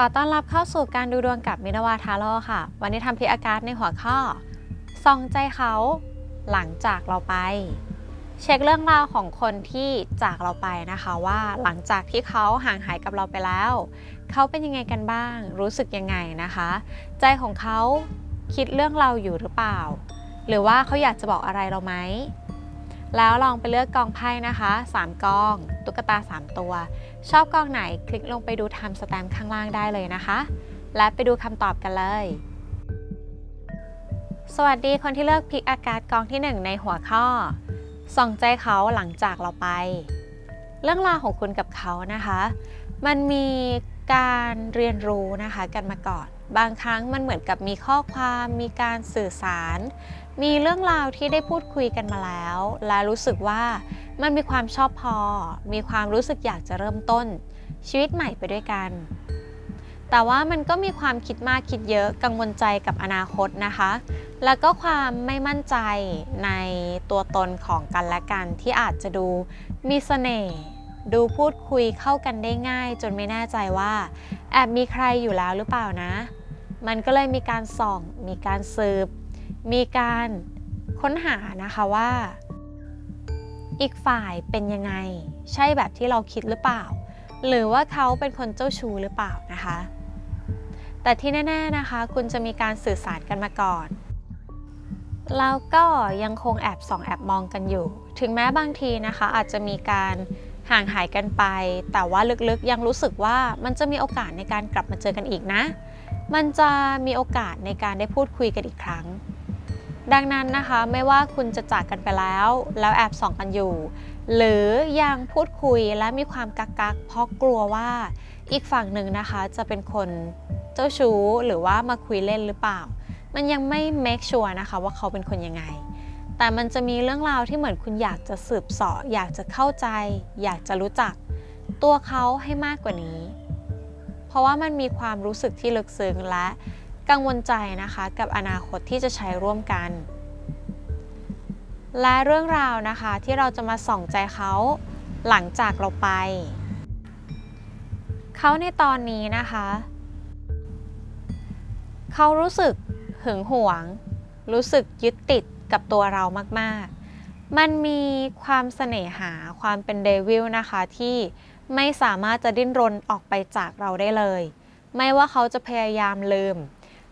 ขอต้อนรับเข้าสู่การดูดวงกับมินาวาทาโร่ค่ะ วันนี้ทำพิอากาศในหัวข้อส่องใจเขาหลังจากเราไป เช็คเรื่องราวของคนที่จากเราไปนะคะว่าหลังจากที่เขาห่างหายกับเราไปแล้ว เขาเป็นยังไงกันบ้าง รู้สึกยังไงนะคะ ใจของเขาคิดเรื่องเราอยู่หรือเปล่า หรือว่าเขาอยากจะบอกอะไรเราไหม แล้วลองไปเลือกกองไพ่นะคะ 3กอง ตุ๊กตา 3 ตัว ชอบกองไหนคลิกลงไปดูทม์สแตมป์ข้างล่างได้เลยนะคะ และไปดูคำตอบกันเลย สวัสดีคนที่เลือกพิกอากาศกองที่ 1 ในหัวข้อ ส่องใจเขาหลังจากเราไป เรื่องราวของคุณกับเขานะคะ มันมีการเรียนรู้นะคะกันมาก่อน บางครั้งมันเหมือนกับมีข้อความมีการสื่อสาร มีเรื่องราวที่ได้พูดคุยกันมาแล้ว และรู้สึกว่ามันมีความชอบพอ มีความรู้สึกอยากจะเริ่มต้น ชีวิตใหม่ไปด้วยกัน แต่ว่ามันก็มีความคิดมากคิดเยอะกังวลใจกับอนาคตนะคะ แล้วก็ความไม่มั่นใจในตัวตนของกันและกันที่อาจจะดูมีเสน่ห์ดูพูดคุยเข้ากันได้ง่าย จนไม่แน่ใจว่า แอบมีใครอยู่แล้วหรือเปล่านะ มันก็เลยมีการส่อง มีการสืบ มีการค้นหานะคะว่า อีกฝ่ายเป็นยังไง ใช่แบบที่เราคิดหรือเปล่า หรือว่าเขาเป็นคนเจ้าชู้หรือเปล่านะคะ แต่ที่แน่ๆนะคะ คุณจะมีการสื่อสารกันมาก่อน แล้วก็ยังคงแอบส่องแอบมองกันอยู่ ถึงแม้บางทีนะคะ อาจจะมีการห่างหายกันไป แต่ว่าลึกๆยังรู้สึกว่ามันจะมีโอกาสในการกลับมาเจอกันอีกนะ มันจะมีโอกาสในการได้พูดคุยกันอีกครั้ง ดังนั้นนะคะไม่ว่าคุณจะจากกันไปแล้ว แล้วแอบส่องกันอยู่ หรือยังพูดคุยและมีความกักกักเพราะกลัวว่าอีกฝั่งหนึ่งนะคะจะเป็นคนเจ้าชู้หรือว่ามาคุยเล่นหรือเปล่า มันยังไม่ make sure นะคะว่าเขาเป็นคนยังไง แต่มันจะมีเรื่องราวที่เหมือนคุณอยากจะสืบเสาะอยากจะเข้าใจ อยากจะรู้จัก ตัวเขาให้มากกว่านี้ เพราะว่ามันมีความรู้สึกที่ลึกซึ้งและ กังวลใจนะคะกับอนาคตที่จะใช้ร่วมกัน และเรื่องราวนะคะที่เราจะมาส่องใจเขาหลังจากเราไป เขาในตอนนี้นะคะ เขารู้สึกหึงหวง รู้สึกยึดติดกับตัวเรามากๆ มันมีความเสน่หาความเป็นเดวิลนะคะที่ไม่สามารถจะดิ้นรนออกไปจากเราได้เลย ไม่ว่าเขาจะพยายามลืม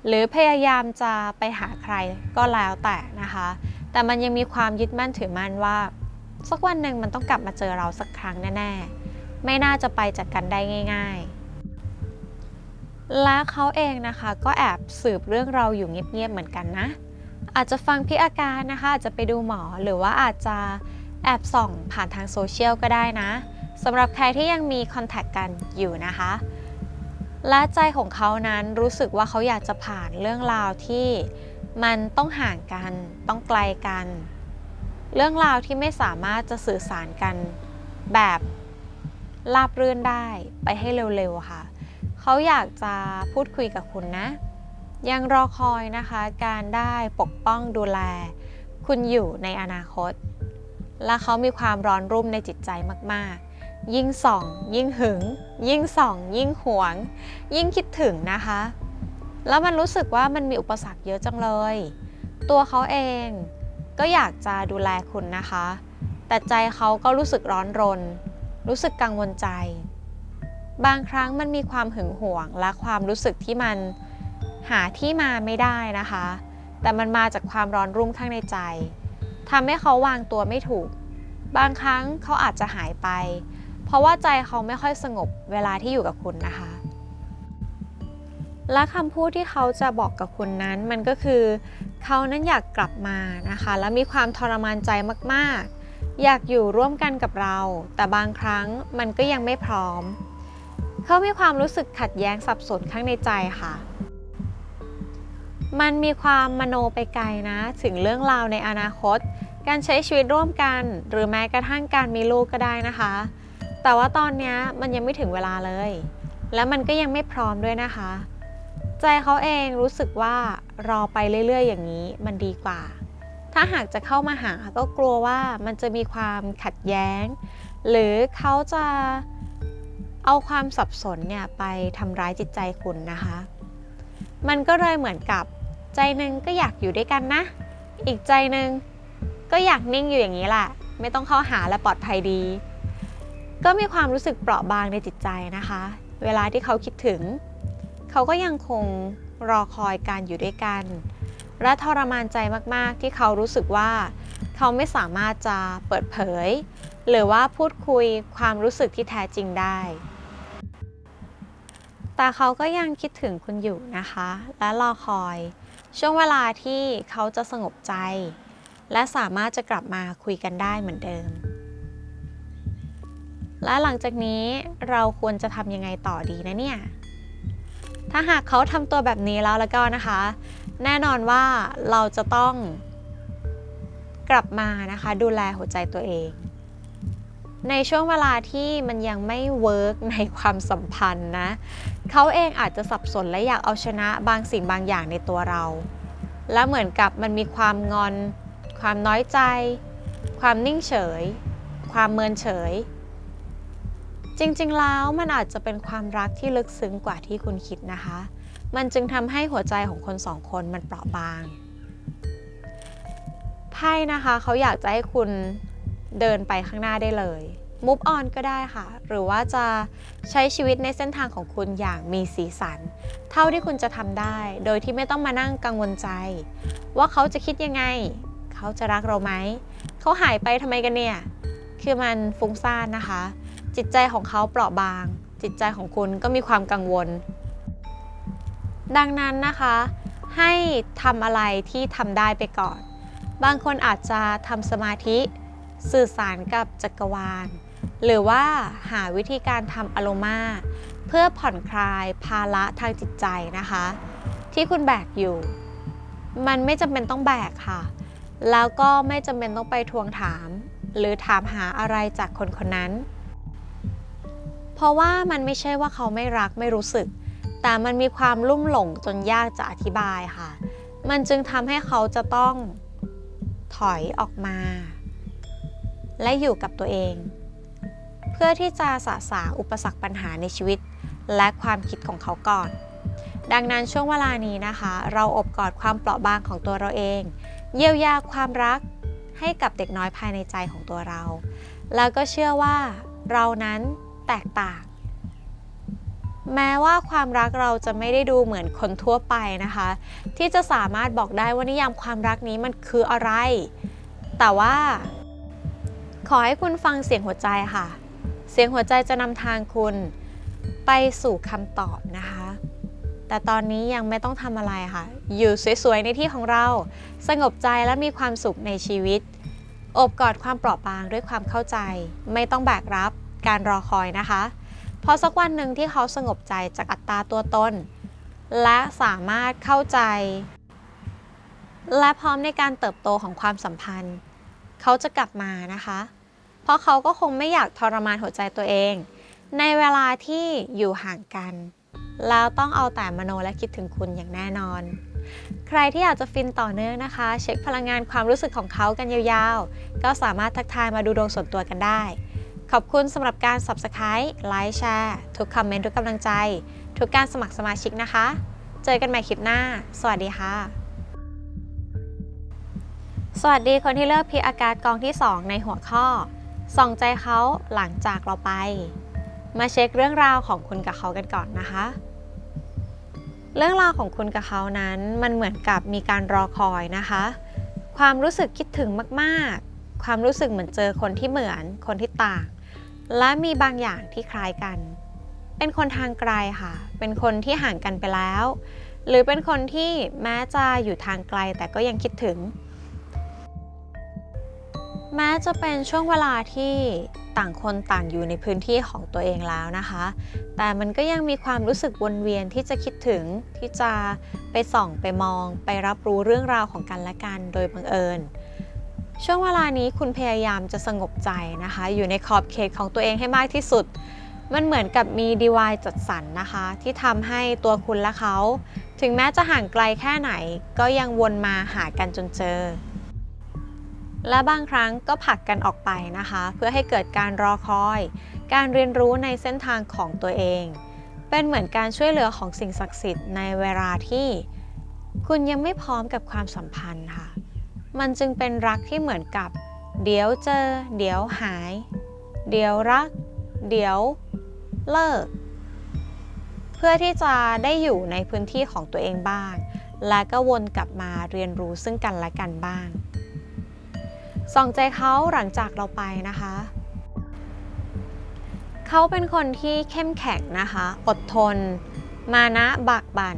หรือพยายามจะไปหาใครก็แล้วแต่นะคะ แต่มันยังมีความยึดมั่นถือมั่นว่า สักวันหนึ่งมันต้องกลับมาเจอเราสักครั้งแน่ๆ ไม่น่าจะไปจากกันได้ง่าย ๆ และเขาเองนะคะ ก็แอบสืบเรื่องเราอยู่เงียบๆเหมือนกันนะ อาจจะฟังพี่อาการนะคะอาจจะไปดูหมอหรือว่าอาจจะแอบส่องผ่านทางโซเชียลก็ได้นะสำหรับใครที่ยังมีคอนแทคกันอยู่นะคะ และใจของเขานั้นรู้สึกว่าเขาอยากจะผ่านเรื่องราวที่มันต้องห่างกัน ต้องไกลกัน เรื่องราวที่ไม่สามารถจะสื่อสารกันแบบราบรื่นได้ไปให้เร็วๆค่ะ เขาอยากจะพูดคุยกับคุณนะ ยังรอคอยนะคะ การได้ปกป้องดูแล คุณอยู่ในอนาคต และเขามีความร้อนรุ่มในจิตใจมากๆ ยิ่งส่อง ยิ่งหึง ยิ่งส่อง ยิ่งหวง ยิ่งคิดถึงนะคะ แล้วมันรู้สึกว่ามันมีอุปสรรคเยอะจังเลย ตัวเขาเองก็อยากจะดูแลคุณนะคะ แต่ใจเขาก็รู้สึกร้อนรน รู้สึกกังวลใจ บางครั้งมันมีความหึงหวงและความรู้สึกที่มันหาที่มาไม่ได้นะคะ แต่มันมาจากความร้อนรุ่มข้างในใจทำให้เขาวางตัวไม่ถูก บางครั้งเขาอาจจะหายไป ราะว่าใจเขาไม่ค่อยสงบเวลาที่อยู่กับคุณนะคะ และคำพูดที่เขาจะบอกกับคุณนั้นมันก็คือ เขานั้นอยากกลับมานะคะ และมีความทรมานใจมากๆ อยากอยู่ร่วมกันกับเรา แต่บางครั้งมันก็ยังไม่พร้อม เขามีความรู้สึกขัดแย้งสับสนข้างในใจค่ะมันมีความมโนไปไกลนะ ถึงเรื่องราวในอนาคต การใช้ชีวิตร่วมกัน หรือแม้กระทั่งการมีลูกก็ได้นะคะ แต่ว่าตอนนี้มันยังไม่ถึงเวลาเลย และมันก็ยังไม่พร้อมด้วยนะคะ ใจเขาเองรู้สึกว่ารอไปเรื่อย ๆ อย่างนี้มันดีกว่า ถ้าหากจะเข้ามาหาก็กลัวว่ามันจะมีความขัดแย้ง หรือเขาจะเอาความสับสนเนี่ยไปทำร้ายจิตใจคุณนะคะ มันก็เลยเหมือนกับใจหนึ่งก็อยากอยู่ด้วยกันนะ อีกใจหนึ่งก็อยากนิ่งอยู่อย่างนี้แหละ ไม่ต้องเข้าหาและปลอดภัยดี ก็มีความรู้สึกเปราะบางในจิตใจนะคะ เวลาที่เขาคิดถึง เขาก็ยังคงรอคอยการอยู่ด้วยกัน และทรมานใจมาก ๆ ที่เขารู้สึกว่า เขาไม่สามารถจะเปิดเผย หรือว่าพูดคุยความรู้สึกที่แท้จริงได้ แต่เขาก็ยังคิดถึงคุณอยู่นะคะ และรอคอย ช่วงเวลาที่เขาจะสงบใจ และสามารถจะกลับมาคุยกันได้เหมือนเดิม และหลังจากนี้เราควรจะทำยังไงต่อดีนะเนี่ย ถ้าหากเขาทำตัวแบบนี้แล้วแล้วก็นะคะ แน่นอนว่าเราจะต้องกลับมานะคะ ดูแลหัวใจตัวเอง ในช่วงเวลาที่มันยังไม่เวิร์กในความสัมพันธ์นะ เขาเองอาจจะสับสนและอยากเอาชนะบางสิ่งบางอย่างในตัวเรา และเหมือนกับมันมีความงอน ความน้อยใจ ความนิ่งเฉย ความเมินเฉย จริงๆ แล้วมันอาจจะเป็นความรักที่ลึกซึ้งกว่าที่คุณคิดนะคะ มันจึงทำให้หัวใจของคนสองคนมันเปราะบางไพ่นะคะเขาอยากจะให้คุณเดินไปข้างหน้าได้เลย move on ก็ได้ค่ะ หรือว่าจะใช้ชีวิตในเส้นทางของคุณอย่างมีสีสัน เท่าที่คุณจะทำได้ โดยที่ไม่ต้องมานั่งกังวลใจ ว่าเขาจะคิดยังไง เขาจะรักเราไหม เขาหายไปทำไมกันเนี่ย คือมันฟุ้งซ่านนะคะ จิตใจของเขาเปราะบาง จิตใจของคุณก็มีความกังวล ดังนั้นนะคะ ให้ทำอะไรที่ทำได้ไปก่อน บางคนอาจจะทำสมาธิสื่อสารกับจักรวาล หรือว่าหาวิธีการทำอโลมาเพื่อผ่อนคลายภาระทางจิตใจนะคะ ที่คุณแบกอยู่ มันไม่จำเป็นต้องแบกค่ะ แล้วก็ไม่จำเป็นต้องไปทวงถาม หรือถามหาอะไรจากคนคนนั้น เพราะว่ามันไม่ใช่ว่าเขาไม่รักไม่รู้สึก แต่มันมีความลุ่มหลงจนยากจะอธิบายค่ะ มันจึงทำให้เขาจะต้องถอยออกมา และอยู่กับตัวเอง เพื่อที่จะสะสางอุปสรรคปัญหาในชีวิต และความคิดของเขาก่อน ดังนั้นช่วงเวลานี้นะคะ เราอบกอดความเปราะบางของตัวเราเอง เยียวยาความรักให้กับเด็กน้อยภายในใจของตัวเรา แล้วก็เชื่อว่าเรานั้น แตกต่าง แม้ว่าความรักเราจะไม่ได้ดูเหมือนคนทั่วไปนะคะ ที่จะสามารถบอกได้ว่านิยามความรักนี้มันคืออะไร แต่ว่า ขอให้คุณฟังเสียงหัวใจค่ะ เสียงหัวใจจะนำทางคุณไปสู่คำตอบนะคะ แต่ตอนนี้ยังไม่ต้องทำอะไรค่ะ อยู่สวยๆในที่ของเรา สงบใจและมีความสุขในชีวิต อบกอดความเปราะบางด้วยความเข้าใจ ไม่ต้องแบกรับ การรอคอยนะคะ พอสักวันหนึ่งที่เขาสงบใจจากอัตราตัวตน และสามารถเข้าใจ และพร้อมในการเติบโตของความสัมพันธ์ เขาจะกลับมานะคะ เพราะเขาก็คงไม่อยากทรมานหัวใจตัวเอง ในเวลาที่อยู่ห่างกัน แล้วต้องเอาแต่มโนและคิดถึงคุณอย่างแน่นอน ใครที่อยากจะฟินต่อเนื่องนะคะ เช็คพลังงานความรู้สึกของเขากันยาวๆ ก็สามารถทักทายมาดูดวงส่วนตัวกันได้ ขอบคุณสำหรับการ Subscribe ไลค์แชร์ทุกคอมเมนต์ทุกกำลังใจ ทุกการสมัครสมาชิกนะคะ เจอกันใหม่คลิปหน้า สวัสดีค่ะ สวัสดีคนที่เลือกพิกอากาศกองที่ 2 ในหัวข้อ ส่องใจเขาหลังจากเราไป มาเช็คเรื่องราวของคุณกับเขากันก่อนนะคะ เรื่องราวของคุณกับเขานั้นมันเหมือนกับมีการรอคอยนะคะ ความรู้สึกคิดถึงมาก ๆ ความรู้สึกเหมือนเจอคนที่เหมือนคนที่ต่าง และมีบางอย่างที่คล้ายกัน เป็นคนทางไกลค่ะ เป็นคนที่ห่างกันไปแล้ว หรือเป็นคนที่แม้จะอยู่ทางไกลแต่ก็ยังคิดถึง แม้จะเป็นช่วงเวลาที่ต่างคนต่างอยู่ในพื้นที่ของตัวเองแล้วนะคะ แต่มันก็ยังมีความรู้สึกวนเวียนที่จะคิดถึงที่จะไปส่องไปมอง ไปรับรู้เรื่องราวของกันและกันโดยบังเอิญ ช่วงเวลานี้คุณพยายามจะสงบใจนะคะ อยู่ในขอบเขตของตัวเองให้มากที่สุด มันเหมือนกับมีดีวายจัดสรรนะคะ ที่ทำให้ตัวคุณและเขา ถึงแม้จะห่างไกลแค่ไหน ก็ยังวนมาหากันจนเจอ และบางครั้งก็ผลักกันออกไปนะคะ เพื่อให้เกิดการรอคอย การเรียนรู้ในเส้นทางของตัวเอง เป็นเหมือนการช่วยเหลือของสิ่งศักดิ์สิทธิ์ในเวลาที่ คุณยังไม่พร้อมกับความสัมพันธ์ค่ะ มันจึงเป็นรักที่เหมือนกับ เดี๋ยวเจอ เดี๋ยวหาย เดี๋ยวรัก เดี๋ยวเลิก เพื่อที่จะได้อยู่ในพื้นที่ของตัวเองบ้าง และก็วนกลับมาเรียนรู้ซึ่งกันและกันบ้าง ส่องใจเขาหลังจากเราไปนะคะ เขาเป็นคนที่เข้มแข็งนะคะ อดทน มานะบากบัน่น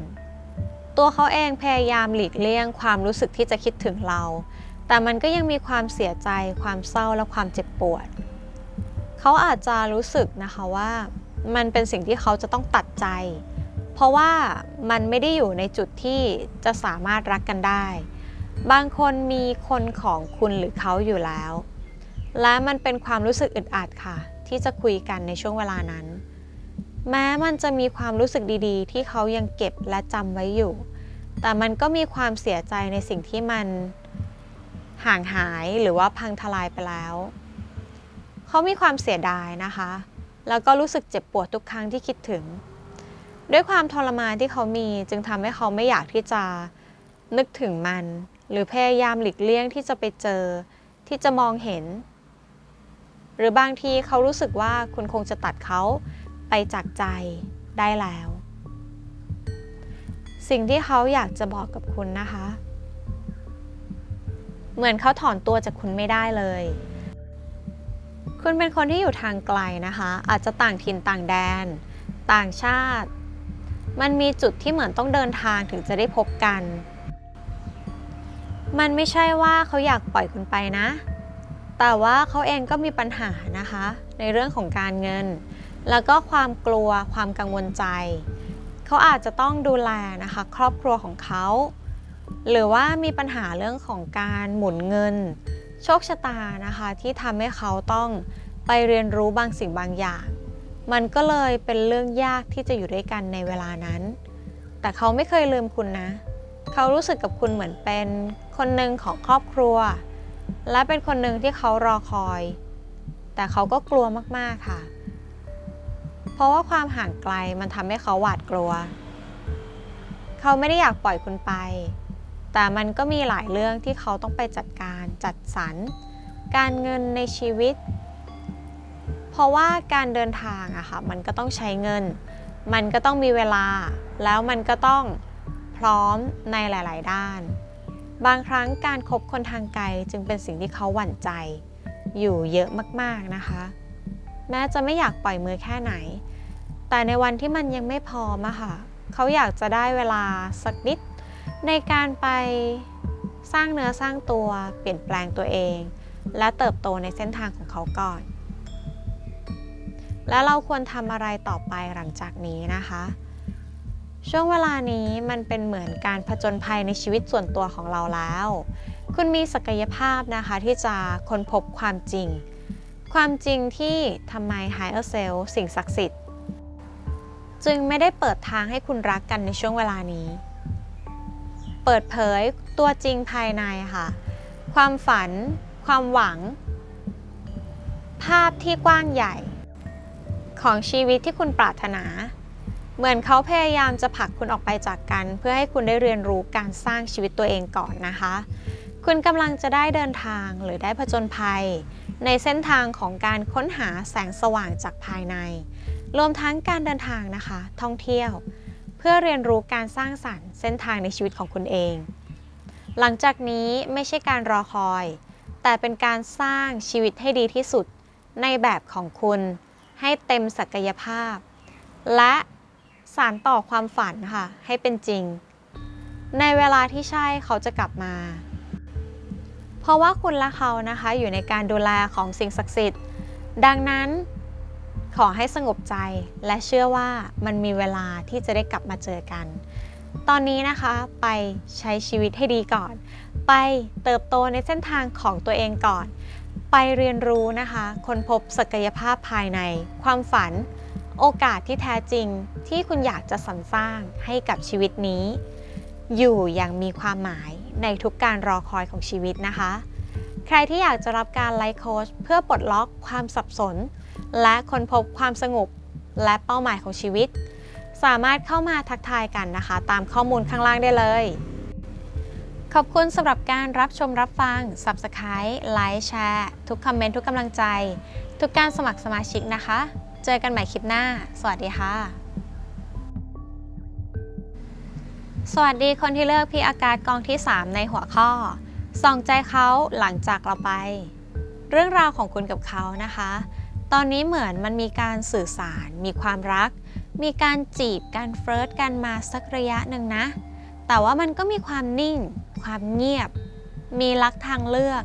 ตัวเขาเองพยายามหลีกเลี่ยงความรู้สึกที่จะคิดถึงเรา แต่มันก็ยังมีความเสียใจ ความเศร้าและความเจ็บปวด เขาอาจจะรู้สึกนะคะว่า มันเป็นสิ่งที่เขาจะต้องตัดใจ เพราะว่ามันไม่ได้อยู่ในจุดที่จะสามารถรักกันได้ บางคนมีคนของคุณหรือเขาอยู่แล้ว และมันเป็นความรู้สึกอึดอัดค่ะ ที่จะคุยกันในช่วงเวลานั้น แม้มันจะมีความรู้สึกดีๆ ที่เขายังเก็บและจำไว้อยู่ แต่มันก็มีความเสียใจในสิ่งที่มันห่างหายหรือว่าพังทลายไปแล้ว เขามีความเสียดายนะคะ แล้วก็รู้สึกเจ็บปวดทุกครั้งที่คิดถึง ด้วยความทรมานที่เขามีจึงทำให้เขาไม่อยากที่จะนึกถึงมัน หรือพยายามหลีกเลี่ยงที่จะไปเจอที่จะมองเห็น หรือบางทีเขารู้สึกว่าคุณคงจะตัดเขา ไปจากใจได้แล้ว สิ่งที่เขาอยากจะบอกกับคุณนะคะ เหมือนเขาถอนตัวจากคุณไม่ได้เลย คุณเป็นคนที่อยู่ทางไกลนะคะ อาจจะต่างถิ่นต่างแดน ต่างชาติ มันมีจุดที่เหมือนต้องเดินทางถึงจะได้พบกัน มันไม่ใช่ว่าเขาอยากปล่อยคุณไปนะ แต่ว่าเขาเองก็มีปัญหานะคะ ในเรื่องของการเงิน แล้วก็ความกลัวความกังวลใจ เขาอาจจะต้องดูแลนะคะ ครอบครัวของเขา หรือว่ามีปัญหาเรื่องของการหมุนเงิน โชคชะตานะคะที่ทำให้เขาต้องไปเรียนรู้บางสิ่งบางอย่าง มันก็เลยเป็นเรื่องยากที่จะอยู่ด้วยกันในเวลานั้น แต่เขาไม่เคยลืมคุณนะ เขารู้สึกกับคุณเหมือนเป็นคนหนึ่งของครอบครัว และเป็นคนหนึ่งที่เขารอคอย แต่เขาก็กลัวมากๆค่ะ เพราะว่าความห่างไกลมันทำให้เขาหวาดกลัว เขาไม่ได้อยากปล่อยคุณไป แต่มันก็มีหลายเรื่องที่เขาต้องไปจัดการจัดสรร การเงินในชีวิต เพราะว่าการเดินทางอะค่ะมันก็ต้องใช้เงิน มันก็ต้องมีเวลา แล้วมันก็ต้องพร้อมในหลาย ๆ ด้าน บางครั้งการคบคนทางไกลจึงเป็นสิ่งที่เขาหวั่นใจ อยู่เยอะมาก ๆ นะคะ แม้จะไม่อยากปล่อยมือแค่ไหน แต่ในวันที่มันยังไม่พร้อมอะค่ะ เขาอยากจะได้เวลาสักนิด ในการไปสร้างเนื้อสร้างตัว เปลี่ยนแปลงตัวเอง และเติบโตในเส้นทางของเขาก่อน แล้วเราควรทำอะไรต่อไปหลังจากนี้นะคะ ช่วงเวลานี้มันเป็นเหมือนการผจญภัยในชีวิตส่วนตัวของเราแล้ว คุณมีศักยภาพนะคะที่จะค้นพบความจริง ความจริงที่ทำไม Higher Self สิ่งศักดิ์สิทธิ์ จึงไม่ได้เปิดทางให้คุณรักกันในช่วงเวลานี้ เปิดเผยตัวจริงภายในค่ะ ความฝัน ความหวัง ภาพที่กว้างใหญ่ ของชีวิตที่คุณปรารถนา เหมือนเขาพยายามจะผลักคุณออกไปจากกัน เพื่อให้คุณได้เรียนรู้การสร้างชีวิตตัวเองก่อนนะคะ คุณกำลังจะได้เดินทางหรือได้ผจญภัย ในเส้นทางของการค้นหาแสงสว่างจากภายใน รวมทั้งการเดินทางนะคะ ท่องเที่ยว เพื่อเรียนรู้การสร้างสรรค์เส้นทางในชีวิตของคุณเอง หลังจากนี้ไม่ใช่การรอคอย แต่เป็นการสร้างชีวิตให้ดีที่สุดในแบบของคุณ ให้เต็มศักยภาพ และสารต่อความฝันค่ะ ให้เป็นจริง ในเวลาที่ใช่เขาจะกลับมา เพราะว่าคุณและเขานะคะอยู่ในการดูแลของสิ่งศักดิ์สิทธิ์ ดังนั้นขอให้สงบใจและเชื่อว่ามันมีเวลาที่จะได้กลับมาเจอกัน ตอนนี้นะคะไปใช้ชีวิตให้ดีก่อน ไปเติบโตในเส้นทางของตัวเองก่อน ไปเรียนรู้นะคะค้นพบศักยภาพภายใน ความฝัน โอกาสที่แท้จริงที่คุณอยากจะสรรสร้างให้กับชีวิตนี้ อยู่อย่างมีความหมาย ในทุกการรอคอยของชีวิตนะคะ ใครที่อยากจะรับการไลฟ์โค้ชเพื่อปลดล็อกความสับสน และค้นพบความสงบและเป้าหมายของชีวิต สามารถเข้ามาทักทายกันนะคะ ตามข้อมูลข้างล่างได้เลย ขอบคุณสำหรับการรับชมรับฟัง Subscribe ไลค์แชร์ทุกคอมเมนต์ทุกกำลังใจ ทุกการสมัครสมาชิกนะคะ เจอกันใหม่คลิปหน้า สวัสดีค่ะ สวัสดีคนที่เลือกพี่อากาศกองที่ 3 ในหัวข้อ ส่องใจเขาหลังจากเราไป เรื่องราวของคุณกับเขานะคะ ตอนนี้เหมือนมันมีการสื่อสาร มีความรัก มีการจีบการเฟิร์สกันมาสักระยะหนึ่งนะ แต่ว่ามันก็มีความนิ่ง ความเงียบ มีรักทางเลือก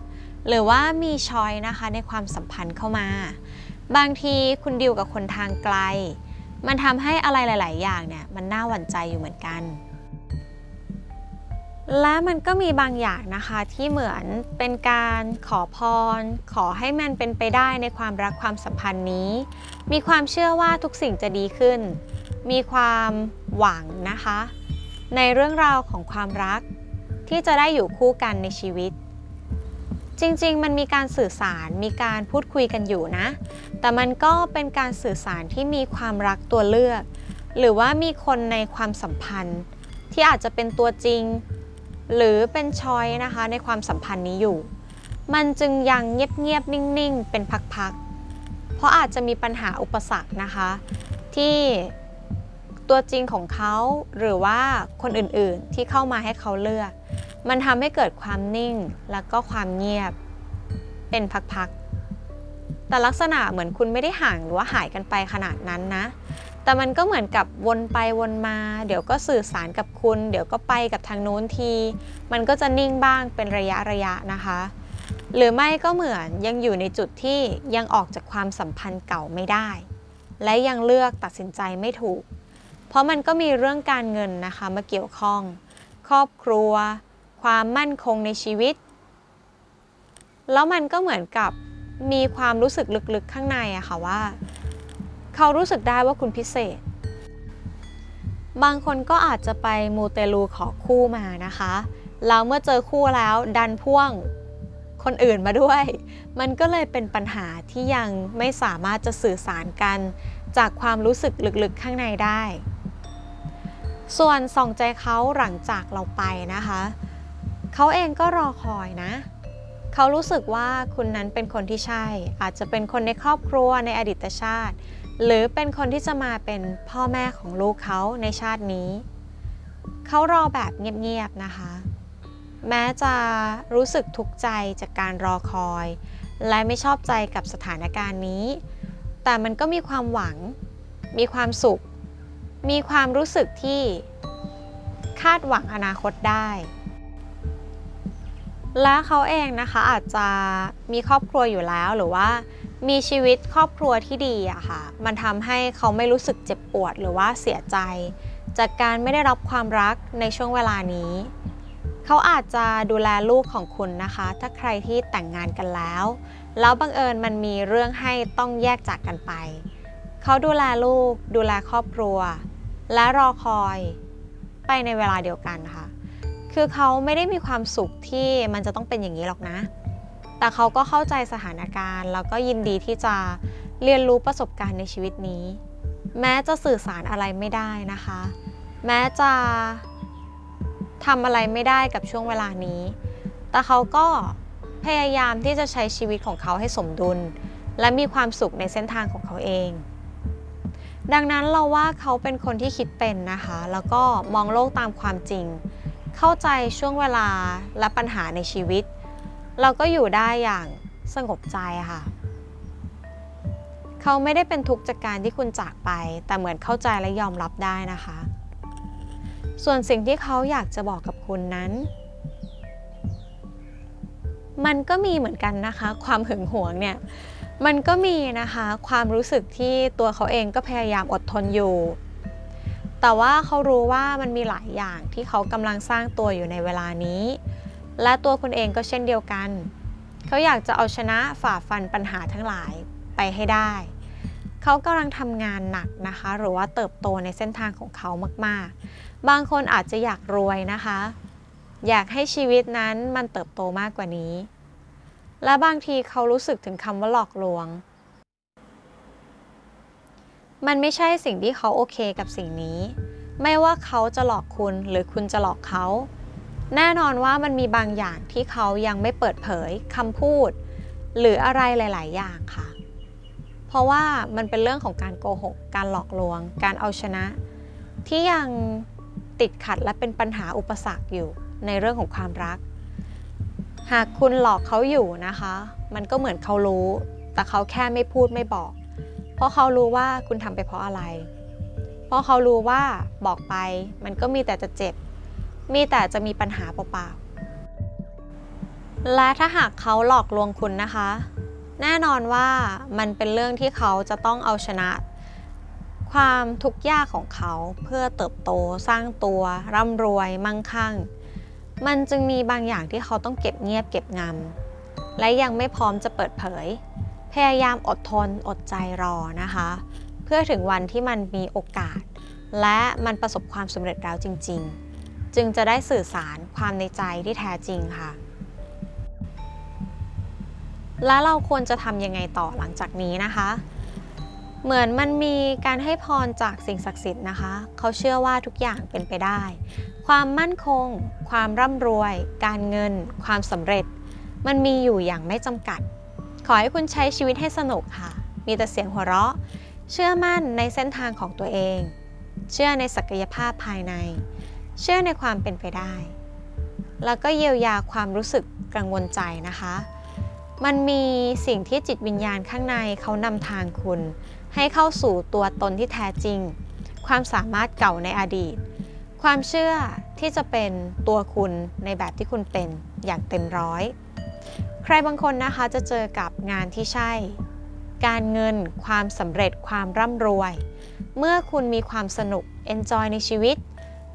หรือว่ามีชอยนะคะในความสัมพันธ์เข้ามา บางทีคุณดิวกับคนทางไกล มันทำให้อะไรหลาย ๆ อย่างเนี่ยมันน่าหวั่นใจอยู่เหมือนกัน และมันก็มีบางอย่างนะคะที่เหมือนเป็นการขอพร ขอให้มันเป็นไปได้ในความรักความสัมพันธ์นี้ มีความเชื่อว่าทุกสิ่งจะดีขึ้น มีความหวังนะคะ ในเรื่องราวของความรักที่จะได้อยู่คู่กันในชีวิต จริงๆ มันมีการสื่อสารมีการพูดคุยกันอยู่นะ แต่มันก็เป็นการสื่อสารที่มีความรักตัวเลือก หรือว่ามีคนในความสัมพันธ์ ที่อาจจะเป็นตัวจริง หรือเป็นชอยนะคะในความสัมพันธ์นี้อยู่ มันจึงยังเงียบๆนิ่งๆ เป็นพักๆ เพราะอาจจะมีปัญหาอุปสรรคนะคะ ที่ตัวจริงของเขาหรือว่าคนอื่นๆที่เข้ามาให้เขาเลือก มันทำให้เกิดความนิ่งแล้วก็ความเงียบเป็นพักๆแต่ลักษณะเหมือนคุณไม่ได้ห่างหรือว่าหายกันไปขนาดนั้นนะ แต่มันก็เหมือนกับวนไปวนมา เดี๋ยวก็สื่อสารกับคุณ เดี๋ยวก็ไปกับทางนู้นที มันก็จะนิ่งบ้างเป็นระยะระยะนะคะ หรือไม่ก็เหมือนยังอยู่ในจุดที่ยังออกจากความสัมพันธ์เก่าไม่ได้ และยังเลือกตัดสินใจไม่ถูก เพราะมันก็มีเรื่องการเงินนะคะมาเกี่ยวข้อง ครอบครัว ความมั่นคงในชีวิต แล้วมันก็เหมือนกับมีความรู้สึกลึกๆข้างในอะค่ะว่า เขารู้สึกได้ว่าคุณพิเศษ บางคนก็อาจจะไปมูเตลูขอคู่มานะคะแล้วเมื่อเจอคู่แล้วดันพ่วงคนอื่นมาด้วย มันก็เลยเป็นปัญหาที่ยังไม่สามารถจะสื่อสารกัน จากความรู้สึกลึกๆข้างในได้ ส่วนส่องใจเขาหลังจากเราไปนะคะ เขาเองก็รอคอยนะ เขารู้สึกว่าคุณนั้นเป็นคนที่ใช่ อาจจะเป็นคนในครอบครัวในอดีตชาติ หรือเป็นคนที่จะมาเป็นพ่อแม่ของลูกเขาในชาตินี้ เขารอแบบเงียบๆนะคะ แม้จะรู้สึกทุกข์ใจจากการรอคอย และไม่ชอบใจกับสถานการณ์นี้ แต่มันก็มีความหวัง มีความสุข มีความรู้สึกที่คาดหวังอนาคตได้ และเขาเองนะคะอาจจะมีครอบครัวอยู่แล้วหรือว่า มีชีวิตครอบครัวที่ดีอะค่ะ มันทำให้เขาไม่รู้สึกเจ็บปวดหรือว่าเสียใจ จากการไม่ได้รับความรักในช่วงเวลานี้ เขาอาจจะดูแลลูกของคุณนะคะ ถ้าใครที่แต่งงานกันแล้ว แล้วบังเอิญมันมีเรื่องให้ต้องแยกจากกันไป เขาดูแลลูก ดูแลครอบครัว และรอคอยไปในเวลาเดียวกันค่ะ คือเขาไม่ได้มีความสุขที่มันจะต้องเป็นอย่างนี้หรอกนะ แต่เขาก็เข้าใจสถานการณ์ แล้วก็ยินดีที่จะเรียนรู้ประสบการณ์ในชีวิตนี้ แม้จะสื่อสารอะไรไม่ได้นะคะ แม้จะทำอะไรไม่ได้กับช่วงเวลานี้ แต่เขาก็พยายามที่จะใช้ชีวิตของเขาให้สมดุล และมีความสุขในเส้นทางของเขาเอง ดังนั้นเราว่าเขาเป็นคนที่คิดเป็นนะคะ แล้วก็มองโลกตามความจริง เข้าใจช่วงเวลาและปัญหาในชีวิต เราก็อยู่ได้อย่างสงบใจค่ะ เขาไม่ได้เป็นทุกข์จากการที่คุณจากไป แต่เหมือนเข้าใจและยอมรับได้นะคะ ส่วนสิ่งที่เขาอยากจะบอกกับคุณนั้น มันก็มีเหมือนกันนะคะ ความหึงหวงเนี่ย มันก็มีนะคะ ความรู้สึกที่ตัวเขาเองก็พยายามอดทนอยู่แต่ว่าเขารู้ว่ามันมีหลายอย่างที่เขากำลังสร้างตัวอยู่ในเวลานี้ และตัวคุณเองก็เช่นเดียวกัน เขาอยากจะเอาชนะฝ่าฟันปัญหาทั้งหลายไปให้ได้ เขากำลังทำงานหนักนะคะ หรือว่าเติบโตในเส้นทางของเขามากๆ บางคนอาจจะอยากรวยนะคะ อยากให้ชีวิตนั้นมันเติบโตมากกว่านี้ และบางทีเขารู้สึกถึงคำว่าหลอกลวง มันไม่ใช่สิ่งที่เขาโอเคกับสิ่งนี้ ไม่ว่าเขาจะหลอกคุณหรือคุณจะหลอกเขา แน่นอนว่ามันมีบางอย่างที่เขายังไม่เปิดเผยคำพูด หรืออะไรหลาย ๆ อย่างค่ะ เพราะว่ามันเป็นเรื่องของการโกหก การหลอกลวง การเอาชนะ ที่ยังติดขัดและเป็นปัญหาอุปสรรคอยู่ในเรื่องของความรัก หากคุณหลอกเขาอยู่นะคะ มันก็เหมือนเขารู้ แต่เขาแค่ไม่พูดไม่บอก เพราะเขารู้ว่าคุณทำไปเพราะอะไร เพราะเขารู้ว่าบอกไป มันก็มีแต่จะเจ็บ มีแต่จะมีปัญหาเปล่าๆและถ้าหากเขาหลอกลวงคุณนะคะ แน่นอนว่ามันเป็นเรื่องที่เขาจะต้องเอาชนะ ความทุกข์ยากของเขาเพื่อเติบโตสร้างตัวร่ำรวยมั่งคั่ง มันจึงมีบางอย่างที่เขาต้องเก็บเงียบเก็บงำและยังไม่พร้อมจะเปิดเผย พยายามอดทนอดใจรอนะคะ เพื่อถึงวันที่มันมีโอกาสและมันประสบความสำเร็จแล้วจริง ๆ จึงจะได้สื่อสารความในใจที่แท้จริงค่ะ และเราควรจะทำยังไงต่อหลังจากนี้นะคะ เหมือนมันมีการให้พรจากสิ่งศักดิ์สิทธิ์นะคะ เขาเชื่อว่าทุกอย่างเป็นไปได้ ความมั่นคง ความร่ำรวย การเงิน ความสำเร็จ มันมีอยู่อย่างไม่จำกัด ขอให้คุณใช้ชีวิตให้สนุกค่ะ มีแต่เสียงหัวเราะ เชื่อมั่นในเส้นทางของตัวเอง เชื่อในศักยภาพภายใน เชื่อในความเป็นไปได้ แล้วก็เยียวยาความรู้สึกกังวลใจนะคะ มันมีสิ่งที่จิตวิญญาณข้างในเขานำทางคุณ ให้เข้าสู่ตัวตนที่แท้จริง ความสามารถเก่าในอดีต ความเชื่อที่จะเป็นตัวคุณในแบบที่คุณเป็นอย่างเต็มร้อย ใครบางคนนะคะจะเจอกับงานที่ใช่ การเงิน ความสำเร็จ ความร่ำรวย เมื่อคุณมีความสนุก enjoy ในชีวิต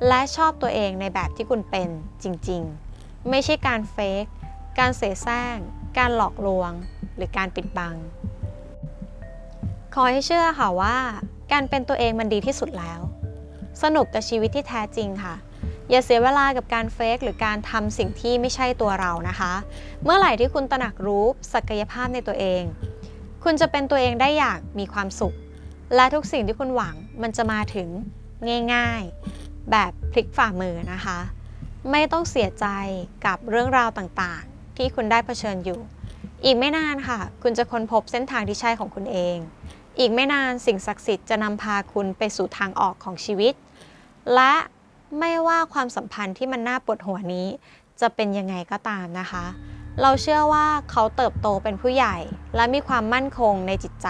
และชอบตัวเองในแบบที่คุณเป็นจริงๆ ไม่ใช่การเฟกการเสแสร้ง การหลอกลวง หรือการปิดบัง ขอให้เชื่อค่ะว่า การเป็นตัวเองมันดีที่สุดแล้ว สนุกกับชีวิตที่แท้จริงค่ะ อย่าเสียเวลากับการเฟกหรือการทำสิ่งที่ไม่ใช่ตัวเรานะคะ เมื่อไหร่ที่คุณตระหนักรู้ศักยภาพในตัวเอง คุณจะเป็นตัวเองได้อย่างมีความสุข และทุกสิ่งที่คุณหวังมันจะมาถึงง่าย ๆ แบบพลิกฝ่ามือนะคะ ไม่ต้องเสียใจกับเรื่องราวต่างๆ ที่คุณได้เผชิญอยู่ อีกไม่นานค่ะ คุณจะค้นพบเส้นทางที่ใช่ของคุณเอง อีกไม่นานสิ่งศักดิ์สิทธิ์จะนำพาคุณไปสู่ทางออกของชีวิต และไม่ว่าความสัมพันธ์ที่มันน่าปวดหัวนี้ จะเป็นยังไงก็ตามนะคะ เราเชื่อว่าเขาเติบโตเป็นผู้ใหญ่ และมีความมั่นคงในจิตใจ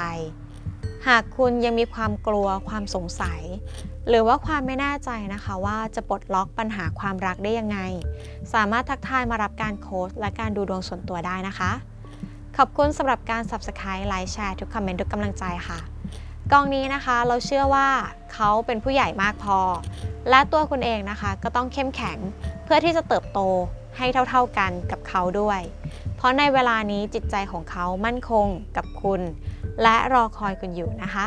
หากคุณยังมีความกลัวความสงสัย หรือว่าความไม่แน่ใจนะคะว่าจะปลดล็อกปัญหาความรักได้ยังไง สามารถทักทายมารับการโค้ชและการดูดวงส่วนตัวได้นะคะ ขอบคุณสำหรับการ Subscribe ไลค์แชร์ทุกคอมเมนต์ทุกกำลังใจค่ะ กองนี้นะคะเราเชื่อว่าเขาเป็นผู้ใหญ่มากพอ และตัวคุณเองนะคะก็ต้องเข้มแข็งเพื่อที่จะเติบโตให้เท่าๆกันกับเขาด้วย เพราะในเวลานี้จิตใจของเขามั่นคงกับคุณ และรอคอยคุณอยู่นะคะ